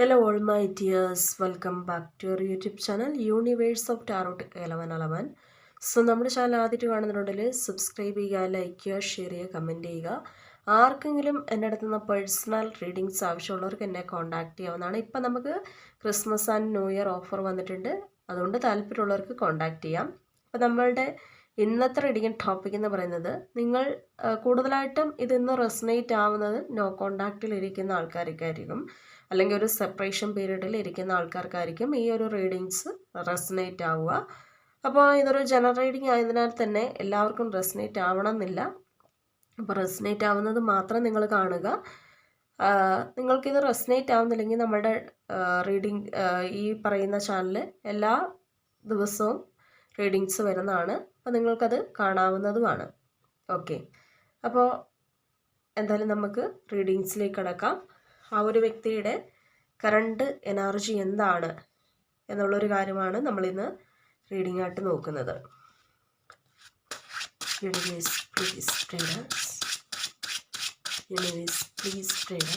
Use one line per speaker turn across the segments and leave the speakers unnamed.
Hello all my dears, welcome back to YouTube YouTube channel Universe of Tarot 1111. So നമ്മുടെ channel ആദ്യമായിട്ട് കാണുന്നുണ്ടെങ്കിൽ subscribe ചെയ്യുക like ചെയ്യുക share ചെയ്യുക കമന്റ് ചെയ്യുക. ആർക്കെങ്കിലും എന്റെ അടുത്ത് നിന്ന് പേഴ്സണൽ റീഡിങ്സ് ആവശ്യമുള്ളവർക്ക് എന്നെ കോൺടാക്ട് ചെയ്യാവുന്നതാണ്. ഇപ്പം നമുക്ക് Christmas and new year offer വന്നിട്ടുണ്ട്. അതുകൊണ്ട് താല്പര്യമുള്ളവർക്ക് കോൺടാക്ട് ചെയ്യാം. അപ്പം നമ്മളുടെ ഇന്നത്തെ റീഡിങ് ടോപ്പിക് എന്ന് പറയുന്നത് നിങ്ങൾ കൂടുതലായിട്ടും ഇതിന്ന് റെസനേറ്റ് ആവുന്നത് നോ കോൺടാക്റ്റിൽ ഇരിക്കുന്ന ആൾക്കാർക്കായിരിക്കും. അല്ലെങ്കിൽ ഒരു സെപ്പറേഷൻ പീരീഡിൽ ഇരിക്കുന്ന ആൾക്കാർക്കായിരിക്കും ഈ ഒരു റീഡിങ്സ് റെസനേറ്റ് ആവുക. അപ്പോൾ ഇതൊരു ജനറൽ റീഡിങ് ആയതിനാൽ തന്നെ എല്ലാവർക്കും റെസനേറ്റ് ആവണം എന്നില്ല അപ്പോൾ റെസനേറ്റ് ആവുന്നത് മാത്രം നിങ്ങൾ കാണുക. നിങ്ങൾക്കിത് റെസനേറ്റ് ആവുന്നില്ലെങ്കിൽ നമ്മുടെ റീഡിങ് ഈ പറയുന്ന ചാനൽ എല്ലാ ദിവസവും റീഡിങ്സ് വരുന്നതാണ്. അപ്പോൾ നിങ്ങൾക്കത് കാണാവുന്നതുമാണ്. ഓക്കെ അപ്പോൾ എന്തായാലും നമുക്ക് റീഡിങ്സിലേക്ക് കടക്കാം. ആ ഒരു വ്യക്തിയുടെ കറണ്ട് എനർജി എന്താണ് എന്നുള്ളൊരു കാര്യമാണ് നമ്മളിന്ന് റീഡിംഗ് ആയിട്ട് നോക്കുന്നത്. പ്ലീസ് പ്ലീസ് പ്ലീസ്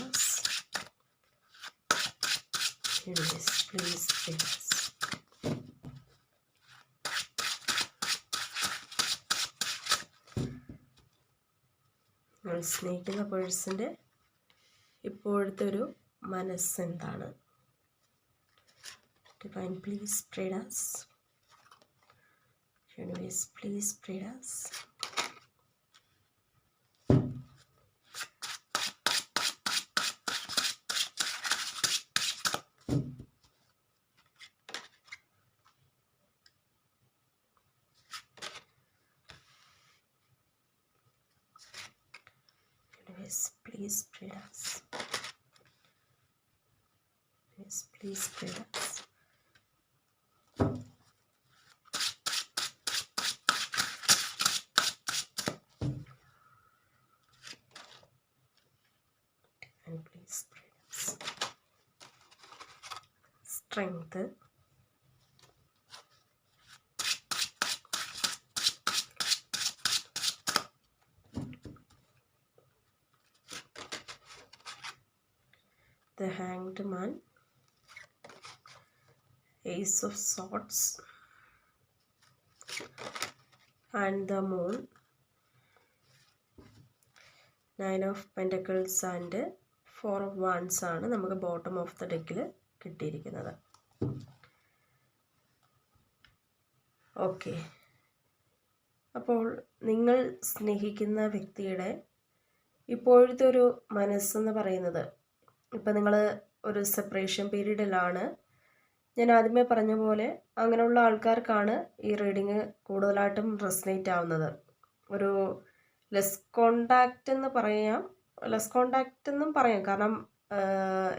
സ്നേഹിക്കുന്ന പേഴ്സന്റെ ഇപ്പോഴത്തെ ഒരു മനസ്സ് മനസ്സെന്താണ് ഡിവൈൻ പ്ലീസ് പ്രീഡാസ് യൂണിവേഴ്സ് പ്ലീസ് പ്രേഡാസ് Strength. the hanged man ace of swords and the moon nine of pentacles and four of wands ആണ് നമുക്ക് ബോട്ടം ഓഫ് ദ ഡെക്കിൽ കിട്ടിയിരിക്കുന്നത് ഓക്കെ. അപ്പോൾ നിങ്ങൾ സ്നേഹിക്കുന്ന വ്യക്തിയുടെ ഇപ്പോഴത്തെ ഒരു മനസ്സെന്ന് പറയുന്നത് ഇപ്പം നിങ്ങൾ ഒരു സെപ്പറേഷൻ പീരീഡിലാണ് ഞാൻ ആദ്യമേ പറഞ്ഞ പോലെ അങ്ങനെയുള്ള ആൾക്കാർക്കാണ് ഈ റീഡിങ് കൂടുതലായിട്ടും റെസനേറ്റ് ആവുന്നത്. ഒരു ലെസ് കോണ്ടാക്റ്റ് എന്ന് പറയാം ലെസ് കോണ്ടാക്റ്റ് എന്നും പറയാം. കാരണം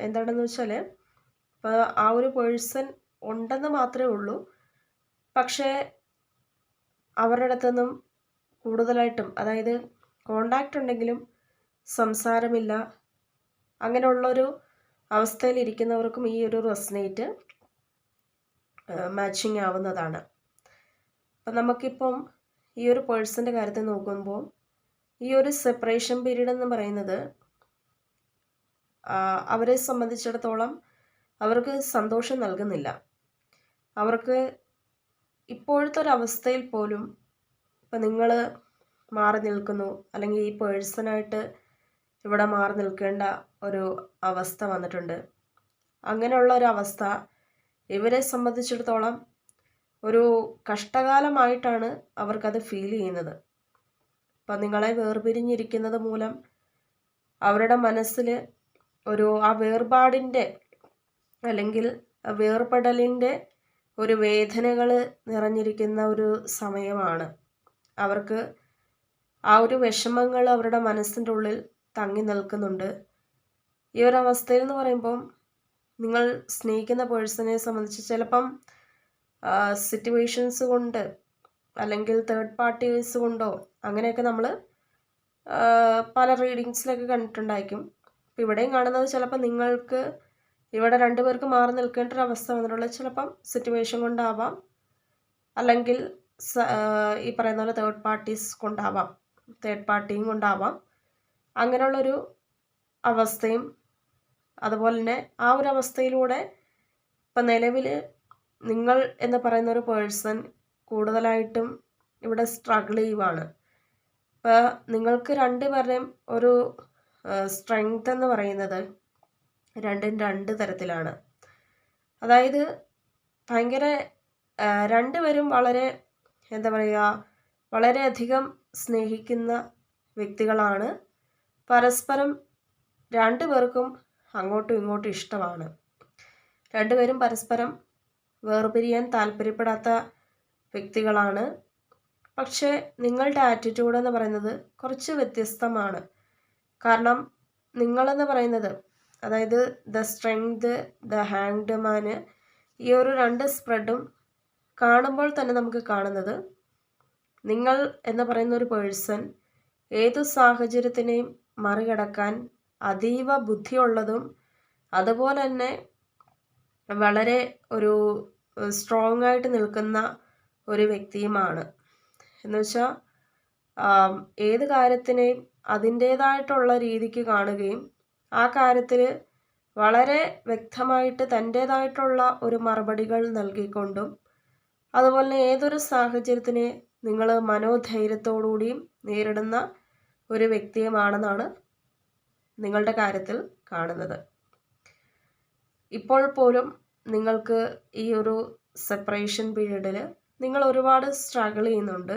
എന്താണെന്ന് വെച്ചാൽ ഇപ്പോൾ ആ ഒരു പേഴ്സൺ ഉണ്ടെന്ന് മാത്രമേ ഉള്ളൂ. പക്ഷേ അവരുടെ അടുത്തൊന്നും കൂടുതലായിട്ടും അതായത് കോണ്ടാക്റ്റ് ഉണ്ടെങ്കിലും സംസാരമില്ല. അങ്ങനെയുള്ളൊരു അവസ്ഥയിൽ ഇരിക്കുന്നവർക്കും ഈ ഒരു റെസ്നേറ്റ് മാച്ചിങ് ആവുന്നതാണ്. അപ്പം നമുക്കിപ്പം ഈ ഒരു പേഴ്സന്റെ കാര്യത്തിൽ നോക്കുമ്പോൾ ഈ ഒരു സെപ്പറേഷൻ പീരീഡ് എന്ന് പറയുന്നത് അവരെ സംബന്ധിച്ചിടത്തോളം അവർക്ക് സന്തോഷം നൽകുന്നില്ല. അവർക്ക് ഇപ്പോഴത്തെ ഒരു അവസ്ഥയിൽ പോലും ഇപ്പം നിങ്ങൾ മാറി നിൽക്കുന്നു. അല്ലെങ്കിൽ ഈ പേഴ്സണായിട്ട് ഇവിടെ മാറി നിൽക്കേണ്ട ഒരു അവസ്ഥ വന്നിട്ടുണ്ട്. അങ്ങനെയുള്ള ഒരു അവസ്ഥ ഇവരെ സംബന്ധിച്ചിടത്തോളം ഒരു കഷ്ടകാലമായിട്ടാണ് അവർക്കത് ഫീൽ ചെയ്യുന്നത്. അപ്പം നിങ്ങളെ വേർപിരിഞ്ഞിരിക്കുന്നത് മൂലം അവരുടെ മനസ്സിൽ ഒരു ആ വേർപാടിന്റെ അല്ലെങ്കിൽ വേർപെടലിന്റെ ഒരു വേദനകൾ നിറഞ്ഞിരിക്കുന്ന ഒരു സമയമാണ്. അവർക്ക് ആ ഒരു വിഷമങ്ങൾ അവരുടെ മനസ്സിന്റെ ഉള്ളിൽ തങ്ങി നിൽക്കുന്നുണ്ട്. ഈ ഒരു അവസ്ഥയിൽ എന്ന് പറയുമ്പം നിങ്ങൾ സ്നേഹിക്കുന്ന പേഴ്സണെ സംബന്ധിച്ച് ചിലപ്പം സിറ്റുവേഷൻസ് കൊണ്ട് അല്ലെങ്കിൽ തേർഡ് പാർട്ടീസ് കൊണ്ടോ അങ്ങനെയൊക്കെ നമ്മൾ പല റീഡിങ്സിലൊക്കെ കണ്ടിട്ടുണ്ടായിരിക്കും. ഇപ്പം ഇവിടെയും കാണുന്നത് ചിലപ്പോൾ നിങ്ങൾക്ക് ഇവിടെ രണ്ടുപേർക്ക് മാറി നിൽക്കേണ്ട ഒരു അവസ്ഥ വന്നിട്ടുള്ളത് ചിലപ്പം സിറ്റുവേഷൻ കൊണ്ടാവാം. അല്ലെങ്കിൽ ഈ പറയുന്ന പോലെ തേർഡ് പാർട്ടീസ് കൊണ്ടാവാം. തേർഡ് പാർട്ടിയും കൊണ്ടാവാം. അങ്ങനെയുള്ളൊരു അവസ്ഥയും അതുപോലെ തന്നെ ആ ഒരു അവസ്ഥയിലൂടെ ഇപ്പം നിലവിൽ നിങ്ങൾ എന്ന് പറയുന്ന ഒരു പേഴ്സൺ കൂടുതലായിട്ടും ഇവിടെ സ്ട്രഗിൾ ചെയ്യുവാണ്. ഇപ്പോൾ നിങ്ങൾക്ക് രണ്ടുപേരുടെയും ഒരു സ്ട്രെങ്ത് എന്ന് പറയുന്നത് രണ്ടും രണ്ട് തരത്തിലാണ്. അതായത് ഭയങ്കര രണ്ടുപേരും വളരെ എന്താ പറയുക വളരെയധികം സ്നേഹിക്കുന്ന വ്യക്തികളാണ്. പരസ്പരം രണ്ടുപേർക്കും അങ്ങോട്ടും ഇങ്ങോട്ടും ഇഷ്ടമാണ്. രണ്ടുപേരും പരസ്പരം വേർപിരിയാൻ താല്പര്യപ്പെടാത്ത വ്യക്തികളാണ്. പക്ഷേ നിങ്ങളുടെ ആറ്റിറ്റ്യൂഡ് എന്ന് പറയുന്നത് കുറച്ച് വ്യത്യസ്തമാണ്. കാരണം നിങ്ങളെന്ന് പറയുന്നത് അതായത് the strength the hanged man ഈ ഒരു രണ്ട് സ്പ്രെഡും കാണുമ്പോൾ തന്നെ നമുക്ക് കാണുന്നത് നിങ്ങൾ എന്ന് പറയുന്ന ഒരു പേഴ്സൺ ഏതു സാഹചര്യത്തിനെയും മറികടക്കാൻ അതീവ ബുദ്ധിയുള്ളതും അതുപോലെ തന്നെ വളരെ ഒരു സ്ട്രോങ് ആയിട്ട് നിൽക്കുന്ന ഒരു വ്യക്തിയുമാണ്. എന്ന് വെച്ചാൽ ഏത് കാര്യത്തിനെയും അതിന്റേതായിട്ടുള്ള രീതിക്ക് കാണുകയും ആ കാര്യത്തിൽ വളരെ വ്യക്തമായിട്ട് തന്റേതായിട്ടുള്ള ഒരു മറുപടികൾ നൽകിക്കൊണ്ടും അതുപോലെ ഏതൊരു സാഹചര്യത്തിനെ നിങ്ങൾ മനോധൈര്യത്തോടുകൂടിയും നേരിടുന്ന ഒരു വ്യക്തിയുമാണെന്നാണ് നിങ്ങളുടെ കാര്യത്തിൽ കാണുന്നത്. ഇപ്പോൾ പോലും നിങ്ങൾക്ക് ഈ ഒരു സെപ്പറേഷൻ പീരീഡിൽ നിങ്ങൾ ഒരുപാട് സ്ട്രഗിൾ ചെയ്യുന്നുണ്ട്.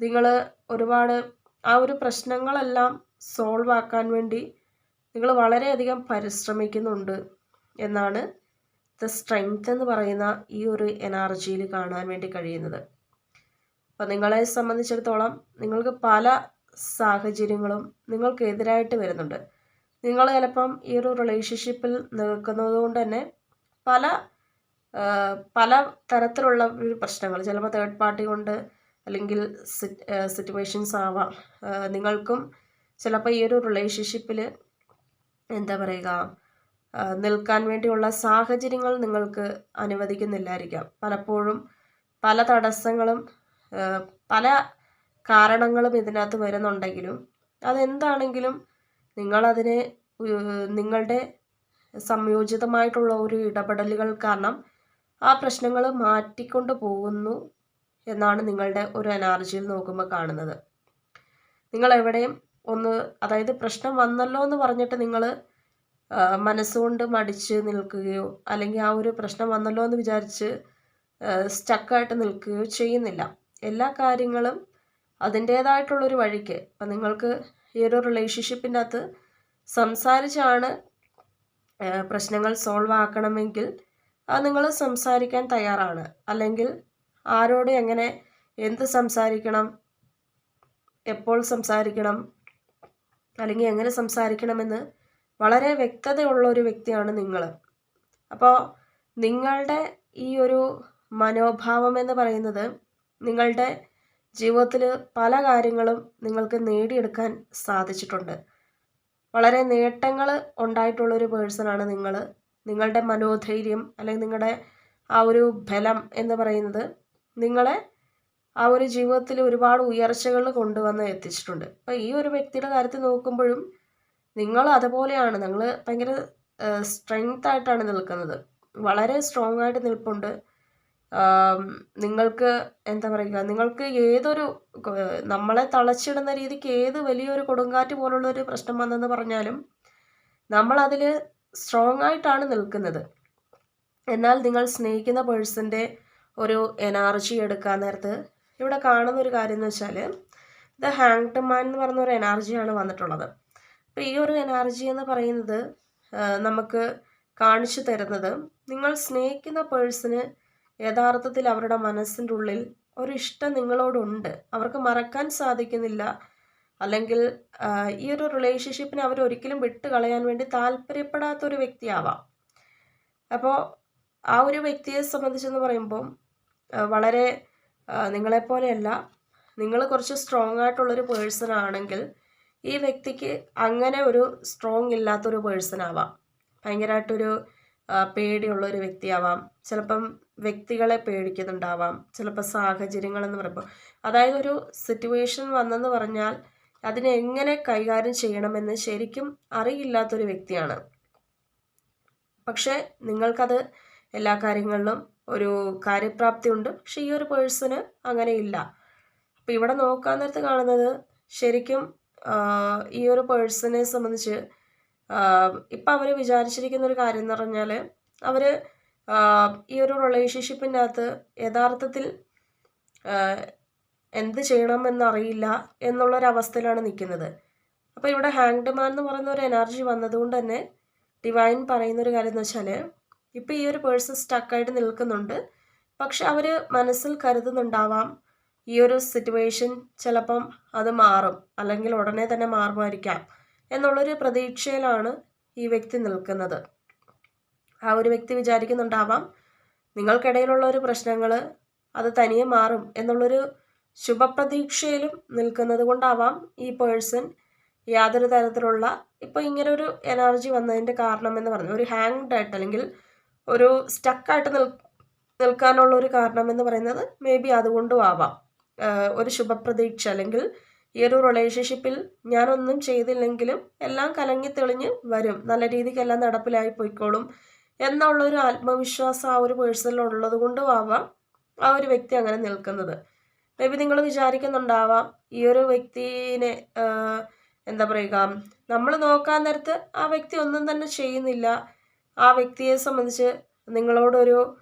നിങ്ങൾ ഒരുപാട് ആ ഒരു പ്രശ്നങ്ങളെല്ലാം സോൾവ് ആക്കാൻ വേണ്ടി നിങ്ങൾ വളരെയധികം പരിശ്രമിക്കുന്നുണ്ട് എന്നാണ് ദ സ്ട്രെങ്ത് എന്ന് പറയുന്ന ഈ ഒരു എനർജിയിൽ കാണാൻ വേണ്ടി കഴിയുന്നത്. അപ്പം നിങ്ങളെ സംബന്ധിച്ചിടത്തോളം നിങ്ങൾക്ക് പല സാഹചര്യങ്ങളും നിങ്ങൾക്കെതിരായിട്ട് വരുന്നുണ്ട്. നിങ്ങൾ ചിലപ്പം ഈ ഒരു റിലേഷൻഷിപ്പിൽ നിൽക്കുന്നത് കൊണ്ട് തന്നെ പല പല തരത്തിലുള്ള പ്രശ്നങ്ങൾ ചിലപ്പോൾ തേർഡ് പാർട്ടി കൊണ്ട് അല്ലെങ്കിൽ സിറ്റുവേഷൻസ് ആവാം. നിങ്ങൾക്കും ചിലപ്പോൾ ഈ ഒരു റിലേഷൻഷിപ്പിൽ എന്താ പറയുക നിൽക്കാൻ വേണ്ടിയുള്ള സാഹചര്യങ്ങൾ നിങ്ങൾക്ക് അനുവദിക്കുന്നില്ലായിരിക്കാം. പലപ്പോഴും പല തടസ്സങ്ങളും പല കാരണങ്ങളും ഇതിനകത്ത് വരുന്നുണ്ടെങ്കിലും അതെന്താണെങ്കിലും നിങ്ങളതിനെ നിങ്ങളുടെ സംയോജിതമായിട്ടുള്ള ഒരു ഇടപെടലുകൾ കാരണം ആ പ്രശ്നങ്ങൾ മാറ്റിക്കൊണ്ട് പോകുന്നു എന്നാണ് നിങ്ങളുടെ ഒരു എനർജിയിൽ നോക്കുമ്പോൾ കാണുന്നത്. നിങ്ങൾ എവിടെയും ഒന്ന് അതായത് പ്രശ്നം വന്നല്ലോ എന്ന് പറഞ്ഞിട്ട് നിങ്ങൾ മനസ്സുകൊണ്ട് മടിച്ച് നിൽക്കുകയോ അല്ലെങ്കിൽ ആ ഒരു പ്രശ്നം വന്നല്ലോ എന്ന് വിചാരിച്ച് സ്റ്റക്കായിട്ട് നിൽക്കുകയോ ചെയ്യുന്നില്ല. എല്ലാ കാര്യങ്ങളും അതിന്റേതായിട്ടുള്ളൊരു വഴിക്ക്. അപ്പം നിങ്ങൾക്ക് ഈ ഒരു റിലേഷൻഷിപ്പിന്റെ അകത്ത് സംസാരിച്ചാണ് പ്രശ്നങ്ങൾ സോൾവ് ആക്കണമെങ്കിൽ അത് നിങ്ങൾ സംസാരിക്കാൻ തയ്യാറാണ്. അല്ലെങ്കിൽ ആരോട് എങ്ങനെ എന്ത് സംസാരിക്കണം എപ്പോൾ സംസാരിക്കണം അല്ലെങ്കിൽ എങ്ങനെ സംസാരിക്കണമെന്ന് വളരെ വ്യക്തതയുള്ള ഒരു വ്യക്തിയാണ് നിങ്ങൾ. അപ്പോൾ നിങ്ങളുടെ ഈ ഒരു മനോഭാവം എന്ന് പറയുന്നത് നിങ്ങളുടെ ജീവിതത്തിൽ പല കാര്യങ്ങളും നിങ്ങൾക്ക് നേടിയെടുക്കാൻ സാധിച്ചിട്ടുണ്ട്. വളരെ നേട്ടങ്ങൾ ഉണ്ടായിട്ടുള്ളൊരു പേഴ്സണാണ് നിങ്ങൾ. നിങ്ങളുടെ മനോധൈര്യം അല്ലെങ്കിൽ നിങ്ങളുടെ ആ ഒരു ബലം എന്ന് പറയുന്നത് നിങ്ങളെ ആ ഒരു ജീവിതത്തിൽ ഒരുപാട് ഉയർച്ചകൾ കൊണ്ടുവന്ന് എത്തിച്ചിട്ടുണ്ട്. അപ്പോൾ ഈ ഒരു വ്യക്തിയുടെ കാര്യത്തിൽ നോക്കുമ്പോഴും നിങ്ങൾ അതുപോലെയാണ്. നിങ്ങൾ ഭയങ്കര സ്ട്രെങ്ത് ആയിട്ടാണ് നിൽക്കുന്നത്. വളരെ സ്ട്രോങ് ആയിട്ട് നിൽപ്പുണ്ട്. നിങ്ങൾക്ക് എന്താ പറയുക നിങ്ങൾക്ക് ഏതൊരു നമ്മളെ തളച്ചിടുന്ന രീതിക്ക് ഏത് വലിയൊരു കൊടുങ്കാറ്റ് പോലുള്ളൊരു പ്രശ്നം വന്നെന്ന് പറഞ്ഞാലും നമ്മളതിൽ സ്ട്രോങ് ആയിട്ടാണ് നിൽക്കുന്നത്. എന്നാൽ നിങ്ങൾ സ്നേഹിക്കുന്ന പേഴ്സന്റെ ഒരു എനർജി എടുക്കാൻ നേരത്ത് ഇവിടെ കാണുന്ന ഒരു കാര്യം എന്ന് വെച്ചാൽ ദ ഹാങ്ഡ് മാൻ എന്ന് പറയുന്ന ഒരു എനർജിയാണ് വന്നിട്ടുള്ളത്. അപ്പോൾ ഈ ഒരു എനർജി എന്ന് പറയുന്നത് നമുക്ക് കാണിച്ചു തരുന്നത് നിങ്ങൾ സ്നേഹിക്കുന്ന പേഴ്സണ് യഥാർത്ഥത്തിൽ അവരുടെ മനസ്സിന്റെ ഉള്ളിൽ ഒരു ഇഷ്ടം നിങ്ങളോടുണ്ട്. അവർക്ക് മറക്കാൻ സാധിക്കുന്നില്ല. അല്ലെങ്കിൽ ഈ ഒരു റിലേഷൻഷിപ്പിനെ അവർ ഒരിക്കലും വിട്ട് കളയാൻ വേണ്ടി താല്പര്യപ്പെടാത്ത ഒരു വ്യക്തിയാവാം. അപ്പോൾ ആ ഒരു വ്യക്തിയെ സംബന്ധിച്ചെന്ന് പറയുമ്പം വളരെ നിങ്ങളെപ്പോലെയല്ല. നിങ്ങൾ കുറച്ച് സ്ട്രോങ് ആയിട്ടുള്ളൊരു പേഴ്സൺ ആണെങ്കിൽ ഈ വ്യക്തിക്ക് അങ്ങനെ ഒരു സ്ട്രോങ് ഇല്ലാത്തൊരു പേഴ്സൺ ആവാം. ഭയങ്കരമായിട്ടൊരു പേടിയുള്ള ഒരു വ്യക്തിയാവാം. ചിലപ്പം വ്യക്തികളെ പേടിക്കുന്നുണ്ടാവാം. ചിലപ്പോൾ സാഹചര്യങ്ങളെന്ന് പറയുമ്പോൾ അതായത് ഒരു സിറ്റുവേഷൻ വന്നെന്ന് പറഞ്ഞാൽ അതിനെ എങ്ങനെ കൈകാര്യം ചെയ്യണമെന്ന് ശരിക്കും അറിയില്ലാത്തൊരു വ്യക്തിയാണ്. പക്ഷേ നിങ്ങൾക്കത് എല്ലാ കാര്യങ്ങളിലും ഒരു കാര്യപ്രാപ്തി ഉണ്ട് പക്ഷെ ഈ ഒരു അങ്ങനെ അങ്ങനെയില്ല അപ്പം ഇവിടെ നോക്കാൻ നേരത്ത് കാണുന്നത് ശരിക്കും ഈ ഒരു പേഴ്സണെ സംബന്ധിച്ച് ഇപ്പം അവർ വിചാരിച്ചിരിക്കുന്ന ഒരു കാര്യം എന്ന് പറഞ്ഞാൽ അവർ ഈ ഒരു റിലേഷൻഷിപ്പിന്റെ അകത്ത് യഥാർത്ഥത്തിൽ എന്ത് ചെയ്യണമെന്നറിയില്ല എന്നുള്ളൊരവസ്ഥയിലാണ് നിൽക്കുന്നത്. അപ്പോൾ ഇവിടെ ഹാങ്ഡ് മാൻ എന്ന് പറയുന്ന ഒരു എനർജി വന്നതുകൊണ്ട് തന്നെ ഡിവൈൻ പറയുന്നൊരു കാര്യം എന്ന് വെച്ചാൽ ഇപ്പോൾ ഈ ഒരു പേഴ്സൺ സ്റ്റക്കായിട്ട് നിൽക്കുന്നുണ്ട്. പക്ഷെ അവർ മനസ്സിൽ കരുതുന്നുണ്ടാവാം ഈ ഒരു സിറ്റുവേഷൻ ചിലപ്പം അത് മാറും. അല്ലെങ്കിൽ ഉടനെ തന്നെ മാറുമായിരിക്കാം എന്നുള്ളൊരു പ്രതീക്ഷയിലാണ് ഈ വ്യക്തി നിൽക്കുന്നത്. ആ ഒരു വ്യക്തി വിചാരിക്കുന്നുണ്ടാവാം നിങ്ങൾക്കിടയിലുള്ള ഒരു പ്രശ്നങ്ങൾ അത് തനിയെ മാറും എന്നുള്ളൊരു ശുഭപ്രതീക്ഷയിലും നിൽക്കുന്നത് കൊണ്ടാവാം ഈ പേഴ്സൺ യാതൊരു തരത്തിലുള്ള ഇപ്പോൾ ഇങ്ങനെ ഒരു എനർജി വന്നതിന്റെ കാരണം എന്ന് പറഞ്ഞു. ഒരു ഹാങ്ഡ് ആയിട്ട് അല്ലെങ്കിൽ ഒരു സ്റ്റക്കായിട്ട് നിൽ നിൽക്കാനുള്ള ഒരു കാരണം എന്ന് പറയുന്നത് മേ ബി അതുകൊണ്ടും ആവാം. ഒരു ശുഭപ്രതീക്ഷ അല്ലെങ്കിൽ ഈ ഒരു റിലേഷൻഷിപ്പിൽ ഞാനൊന്നും ചെയ്തില്ലെങ്കിലും എല്ലാം കലങ്ങി തെളിഞ്ഞ് വരും. നല്ല രീതിക്ക് എല്ലാം നടപ്പിലായി പോയിക്കോളും എന്നുള്ളൊരു ആത്മവിശ്വാസം ആ ഒരു പേഴ്സണിലുള്ളത് കൊണ്ടും ആവാം ആ ഒരു വ്യക്തി അങ്ങനെ നിൽക്കുന്നത്. മേ ബി നിങ്ങൾ വിചാരിക്കുന്നുണ്ടാവാം ഈ ഒരു വ്യക്തിനെ എന്താ പറയുക നമ്മൾ നോക്കാൻ നേരത്ത് ആ വ്യക്തി ഒന്നും തന്നെ ചെയ്യുന്നില്ല. ആ വ്യക്തിയെ സംബന്ധിച്ച് നിങ്ങളോടൊരു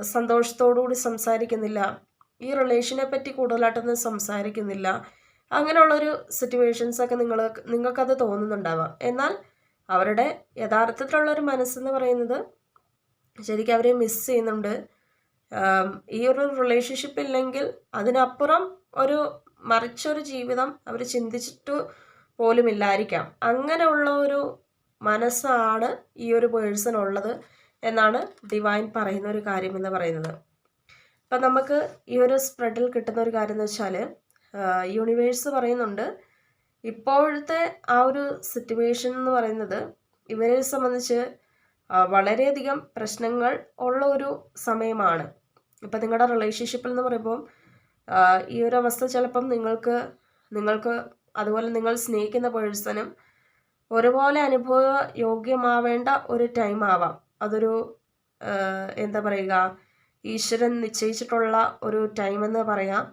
സന്തോഷത്തോടു കൂടി സംസാരിക്കുന്നില്ല. ഈ റിലേഷനെ പറ്റി കൂടുതലായിട്ടൊന്നും സംസാരിക്കുന്നില്ല. അങ്ങനെയുള്ളൊരു സിറ്റുവേഷൻസൊക്കെ നിങ്ങൾ നിങ്ങൾക്കത് തോന്നുന്നുണ്ടാവാം. എന്നാൽ അവരുടെ യഥാർത്ഥത്തിലുള്ളൊരു മനസ്സെന്ന് പറയുന്നത് ശരിക്കും അവരെ മിസ് ചെയ്യുന്നുണ്ട്. ഈ ഒരു റിലേഷൻഷിപ്പ് ഇല്ലെങ്കിൽ അതിനപ്പുറം ഒരു മറിച്ചൊരു ജീവിതം അവർ ചിന്തിച്ചിട്ട് പോലും ഇല്ലായിരിക്കാം അങ്ങനെയുള്ള ഒരു മനസ്സാണ് ഈ ഒരു പേഴ്സണുള്ളത് എന്നാണ് ഡിവൈൻ പറയുന്ന ഒരു കാര്യം എന്ന് പറയുന്നത്. അപ്പം നമുക്ക് ഈ ഒരു സ്പ്രെഡിൽ കിട്ടുന്ന ഒരു കാര്യം എന്ന് വെച്ചാൽ യൂണിവേഴ്സ് പറയുന്നുണ്ട് ഇപ്പോഴത്തെ ആ ഒരു സിറ്റുവേഷൻ എന്ന് പറയുന്നത് ഇവരെ സംബന്ധിച്ച് വളരെയധികം പ്രശ്നങ്ങൾ ഉള്ള ഒരു സമയമാണ്. ഇപ്പം നിങ്ങളുടെ റിലേഷൻഷിപ്പിൽ എന്ന് പറയുമ്പോൾ ഈ ഒരു അവസ്ഥ ചിലപ്പം നിങ്ങൾക്ക് നിങ്ങൾക്ക് അതുപോലെ നിങ്ങൾ സ്നേഹിക്കുന്ന പേഴ്സണും ഒരുപോലെ അനുഭവ യോഗ്യമാവേണ്ട ഒരു ടൈം ആവാം. അതൊരു എന്താ പറയുക ഈശ്വരൻ നിശ്ചയിച്ചിട്ടുള്ള ഒരു ടൈം എന്ന് പറയാം.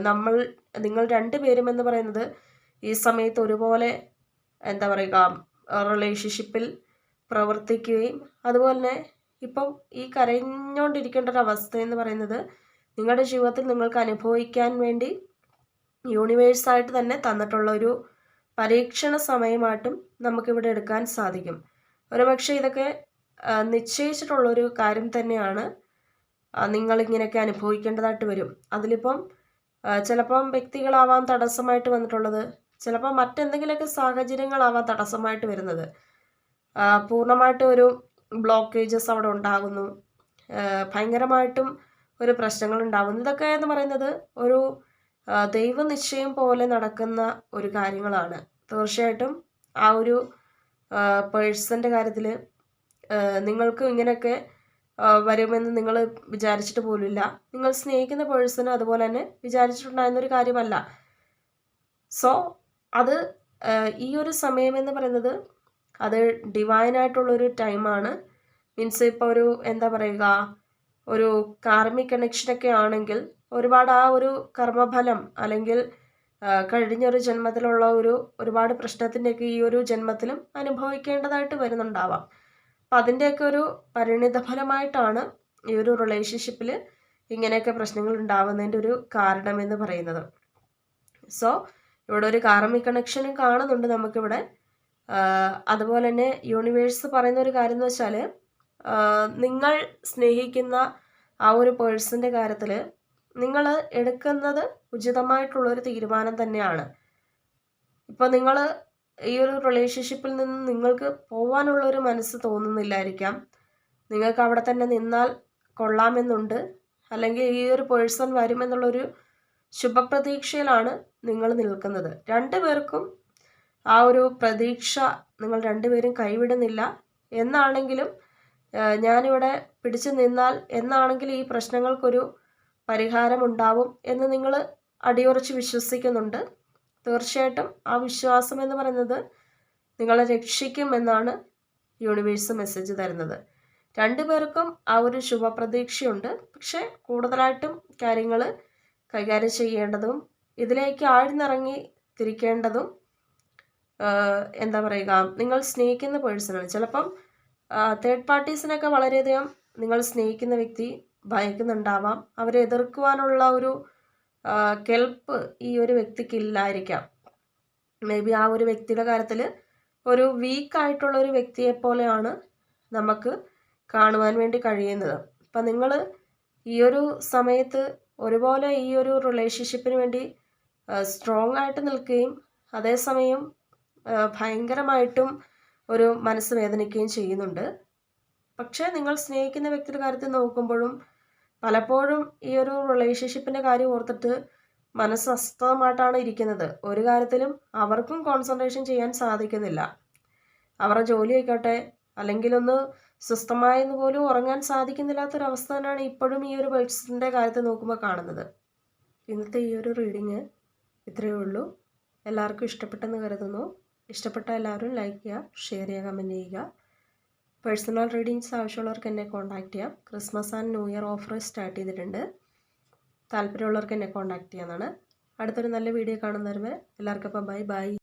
നമ്മൾ നിങ്ങൾ രണ്ടുപേരും എന്ന് പറയുന്നത് ഈ സമയത്ത് ഒരുപോലെ എന്താ പറയുക റിലേഷൻഷിപ്പിൽ പ്രവർത്തിക്കുകയും അതുപോലെ തന്നെ ഇപ്പം ഈ കരഞ്ഞുകൊണ്ടിരിക്കേണ്ട ഒരു അവസ്ഥ എന്ന് പറയുന്നത് നിങ്ങളുടെ ജീവിതത്തിൽ നിങ്ങൾക്ക് അനുഭവിക്കാൻ വേണ്ടി യൂണിവേഴ്സായിട്ട് തന്നെ തന്നിട്ടുള്ള ഒരു പരീക്ഷണ സമയമായിട്ടും നമുക്കിവിടെ എടുക്കാൻ സാധിക്കും. ഒരുപക്ഷെ ഇതൊക്കെ നിശ്ചയിച്ചിട്ടുള്ളൊരു കാര്യം തന്നെയാണ് നിങ്ങളിങ്ങനെയൊക്കെ അനുഭവിക്കേണ്ടതായിട്ട് വരും. അതിലിപ്പം ചിലപ്പം വ്യക്തികളാവാൻ തടസ്സമായിട്ട് വന്നിട്ടുള്ളത് ചിലപ്പോൾ മറ്റെന്തെങ്കിലുമൊക്കെ സാഹചര്യങ്ങളാവാൻ തടസ്സമായിട്ട് വരുന്നത്. പൂർണമായിട്ട് ഒരു ബ്ലോക്കേജസ് അവിടെ ഉണ്ടാകുന്നു. ഭയങ്കരമായിട്ടും ഒരു പ്രശ്നങ്ങൾ ഉണ്ടാകുന്നു ഇതൊക്കെ എന്ന് പറയുന്നത് ഒരു ദൈവനിശ്ചയം പോലെ നടക്കുന്ന ഒരു കാര്യങ്ങളാണ്. തീർച്ചയായിട്ടും ആ ഒരു പേഴ്സന്റെ കാര്യത്തിൽ നിങ്ങൾക്ക് ഇങ്ങനെയൊക്കെ വരുമെന്ന് നിങ്ങൾ വിചാരിച്ചിട്ട് പോലുമില്ല. നിങ്ങൾ സ്നേഹിക്കുന്ന പേഴ്സണും അതുപോലെ തന്നെ വിചാരിച്ചിട്ടുണ്ടായിരുന്ന ഒരു കാര്യമല്ല. സോ അത് ഈ ഒരു സമയം എന്ന് പറയുന്നത് അത് ഡിവൈനായിട്ടുള്ളൊരു ടൈമാണ് മീൻസ് ഇപ്പോൾ ഒരു എന്താ പറയുക ഒരു കാർമിക് കണക്ഷനൊക്കെ ആണെങ്കിൽ ഒരുപാട് ആ ഒരു കർമ്മഫലം അല്ലെങ്കിൽ കഴിഞ്ഞൊരു ജന്മത്തിലുള്ള ഒരു ഒരുപാട് പ്രശ്നത്തിന്റെയൊക്കെ ഈ ഒരു ജന്മത്തിലും അനുഭവിക്കേണ്ടതായിട്ട് വരുന്നുണ്ടാവാം. അപ്പം അതിന്റെയൊക്കെ ഒരു പരിണിത ഫലമായിട്ടാണ് ഈ ഒരു റിലേഷൻഷിപ്പിൽ ഇങ്ങനെയൊക്കെ പ്രശ്നങ്ങൾ ഉണ്ടാവുന്നതിന്റെ ഒരു കാരണം എന്ന് പറയുന്നത്. സോ ഇവിടെ ഒരു കാർമിക് കണക്ഷനും കാണുന്നുണ്ട് നമുക്കിവിടെ. അതുപോലെ തന്നെ യൂണിവേഴ്സ് പറയുന്ന ഒരു കാര്യം എന്ന് വെച്ചാൽ നിങ്ങൾ സ്നേഹിക്കുന്ന ആ ഒരു പേഴ്സന്റെ കാര്യത്തിൽ നിങ്ങൾ എടുക്കുന്നത് ഉചിതമായിട്ടുള്ളൊരു തീരുമാനം തന്നെയാണ്. ഇപ്പോൾ നിങ്ങൾ ഈ ഒരു റിലേഷൻഷിപ്പിൽ നിന്ന് നിങ്ങൾക്ക് പോകാനുള്ള ഒരു മനസ്സ് തോന്നുന്നില്ലായിരിക്കാം. നിങ്ങൾക്ക് അവിടെ തന്നെ നിന്നാൽ കൊള്ളാമെന്നുണ്ട്. അല്ലെങ്കിൽ ഈ ഒരു പേഴ്സൺ വരുമെന്നുള്ളൊരു ശുഭപ്രതീക്ഷയിലാണ് നിങ്ങൾ നിൽക്കുന്നത്. രണ്ടുപേർക്കും ആ ഒരു പ്രതീക്ഷ നിങ്ങൾ രണ്ടുപേരും കൈവിടുന്നില്ല. എന്നാണെങ്കിലും ഞാനിവിടെ പിടിച്ചു നിന്നാൽ എന്നാണെങ്കിൽ ഈ പ്രശ്നങ്ങൾക്കൊരു പരിഹാരമുണ്ടാവും എന്ന് നിങ്ങൾ അടിയുറച്ച് വിശ്വസിക്കുന്നുണ്ട്. തീർച്ചയായിട്ടും ആ വിശ്വാസം എന്ന് പറയുന്നത് നിങ്ങളെ രക്ഷിക്കും എന്നാണ് യൂണിവേഴ്സ് മെസ്സേജ് തരുന്നത്. രണ്ടു പേർക്കും ആ ഒരു ശുഭപ്രതീക്ഷയുണ്ട്. പക്ഷേ കൂടുതലായിട്ടും കാര്യങ്ങൾ കൈകാര്യം ചെയ്യേണ്ടതും ഇതിലേക്ക് ആഴ്ന്നിറങ്ങി തിരിക്കേണ്ടതും എന്താ പറയുക നിങ്ങൾ സ്നേഹിക്കുന്ന പേഴ്സണാണ്. ചിലപ്പം തേർഡ് പാർട്ടീസിനൊക്കെ വളരെയധികം നിങ്ങൾ സ്നേഹിക്കുന്ന വ്യക്തി ഭയക്കുന്നുണ്ടാവാം. അവരെ എതിർക്കുവാനുള്ള ഒരു കെൽപ്പ് ഈ ഒരു വ്യക്തിക്ക് ഇല്ലായിരിക്കാം മേ ബി ആ ഒരു വ്യക്തിയുടെ കാര്യത്തിൽ ഒരു വീക്കായിട്ടുള്ള ഒരു വ്യക്തിയെ പോലെയാണ് നമുക്ക് കാണുവാൻ വേണ്ടി കഴിയുന്നത്. അപ്പം നിങ്ങൾ ഈ ഒരു സമയത്ത് ഒരുപോലെ ഈ ഒരു റിലേഷൻഷിപ്പിന് വേണ്ടി സ്ട്രോങ് ആയിട്ട് നിൽക്കുകയും അതേസമയം ഭയങ്കരമായിട്ടും ഒരു മനസ്സ് വേദനിക്കുകയും ചെയ്യുന്നുണ്ട്. പക്ഷേ നിങ്ങൾ സ്നേഹിക്കുന്ന വ്യക്തിയുടെ കാര്യത്തിൽ നോക്കുമ്പോഴും പലപ്പോഴും ഈ ഒരു റിലേഷൻഷിപ്പിന്റെ കാര്യം ഓർത്തിട്ട് മനസ്സ് അസ്വസ്ഥമായിട്ടാണ് ഇരിക്കുന്നത്. ഒരു കാര്യത്തിലും അവർക്കും കോൺസെൻട്രേഷൻ ചെയ്യാൻ സാധിക്കുന്നില്ല. അവരുടെ ജോലി ആയിക്കോട്ടെ അല്ലെങ്കിൽ ഒന്ന് സ്വസ്ഥമായെന്ന് പോലും ഉറങ്ങാൻ സാധിക്കുന്നില്ലാത്തൊരവസ്ഥ തന്നെയാണ് ഇപ്പോഴും ഈ ഒരു പേഴ്സണിന്റെ കാര്യത്തിൽ നോക്കുമ്പോൾ കാണുന്നത്. ഇന്നത്തെ ഈ ഒരു റീഡിങ് ഇത്രയേ ഉള്ളൂ. എല്ലാവർക്കും ഇഷ്ടപ്പെട്ടെന്ന് കരുതുന്നു. ഇഷ്ടപ്പെട്ട എല്ലാവരും ലൈക്ക് ചെയ്യുക ഷെയർ ചെയ്യുക കമന്റ് ചെയ്യുക. പേഴ്സണൽ റീഡിങ്സ് ആവശ്യമുള്ളവർക്ക് എന്നെ കോൺടാക്റ്റ് ചെയ്യാം. Christmas and new year offer start ചെയ്തിട്ടുണ്ട്. താല്പര്യമുള്ളവർക്ക് എന്നെ കോൺടാക്റ്റ് ചെയ്യാവുന്നതാണ്. അടുത്തൊരു നല്ല വീഡിയോ കാണുന്നവരെ എല്ലാവർക്കും അപ്പം ബൈ ബൈ